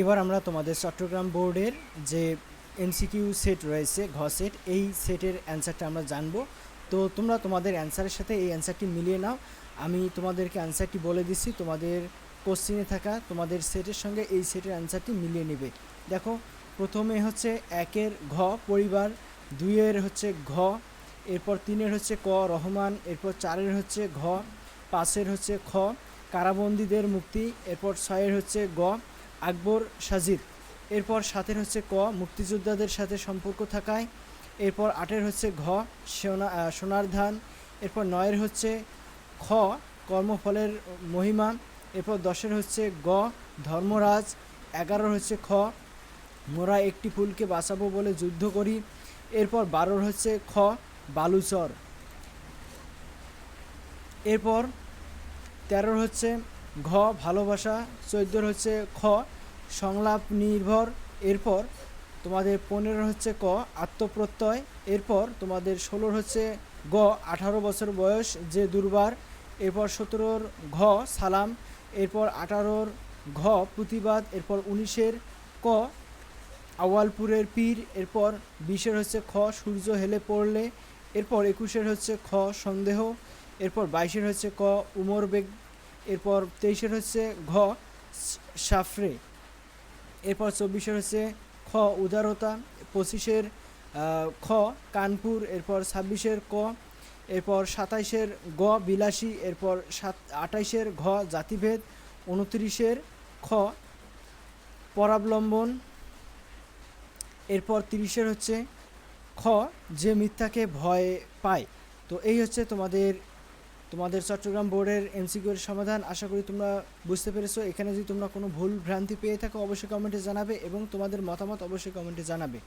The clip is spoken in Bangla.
এবার আমরা তোমাদের চট্টগ্রাম বোর্ডের যে এমসিকিউ সেট রয়েছে, ঘ সেট, এই সেটের অ্যান্সারটা আমরা জানব। তো তোমরা তোমাদের অ্যান্সারের সাথে এই অ্যান্সারটি মিলিয়ে নাও। আমি তোমাদেরকে অ্যান্সারটি বলে দিচ্ছি, তোমাদের কোশ্চিনে থাকা তোমাদের সেটের সঙ্গে এই সেটের অ্যান্সারটি মিলিয়ে নেবে। দেখো, প্রথমে হচ্ছে একের ঘ, পরিবার, দুইয়ের হচ্ছে ঘ, এরপর তিনের হচ্ছে ক, রহমান, এরপর চারের হচ্ছে ঘ, পাঁচের হচ্ছে খ, কারাবন্দীদের মুক্তি, এরপর ছয়ের হচ্ছে গ আকবর সাজিদ। এরপর সাতের হচ্ছে ক, মুক্তিযোদ্ধাদের সাথে সম্পর্ক থাকায়। এরপর আটের হচ্ছে ঘ, সোনা সোনার ধান। এরপর নয়ের হচ্ছে খ, কর্মফলের মহিমা। এরপর দশের হচ্ছে গ, ধর্মরাজ। এগারোর হচ্ছে খ, মোরা একটি ফুলকে বাঁচাবো বলে যুদ্ধ করি। এরপর বারোর হচ্ছে খ, বালুচর। এরপর তেরোর হচ্ছে ঘ, ভালোবাসা। চোদ্দোর হচ্ছে খ, সংলাপ নির্ভর। এরপর তোমাদের পনেরো হচ্ছে ক, আত্মপ্রত্যয়। এরপর তোমাদের ষোলোর হচ্ছে গ, আঠারো বছর বয়স, যে দুর্বার। এরপর সতেরোর ঘ, সালাম। এরপর আঠারোর ঘ, প্রতিবাদ। এরপর উনিশের ক, আওয়ালপুরের পীর। এরপর বিশের হচ্ছে খ, সূর্য হেলে পড়লে। এরপর একুশের হচ্ছে খ, সন্দেহ। এরপর বাইশের হচ্ছে ক, উমর বেগ এরপর তেইশের হচ্ছে ঘ, সাফরে। এরপর চব্বিশের হচ্ছে খ উদারতা পঁচিশের খ, কানপুর। এরপর ছাব্বিশের ক, এরপর সাতাইশের গ, বিলাসী। এরপর সাত আঠাইশের ঘ, জাতিভেদ। উনত্রিশের খ, পরাবলম্বন। এরপর তিরিশের হচ্ছে খ, যে মিথ্যাকে ভয় পায়। তো এই হচ্ছে তোমাদের তোমাদের চট্টগ্রাম বোর্ডের এমসিকিউর সমাধান আশা করি তোমরা বুঝতে পেরেছ। এখানে যদি তোমরা কোনো ভুল ভ্রান্তি পেয়ে থাকো, অবশ্যই কমেন্টে জানাবে এবং তোমাদের মতামত অবশ্যই কমেন্টে জানাবে।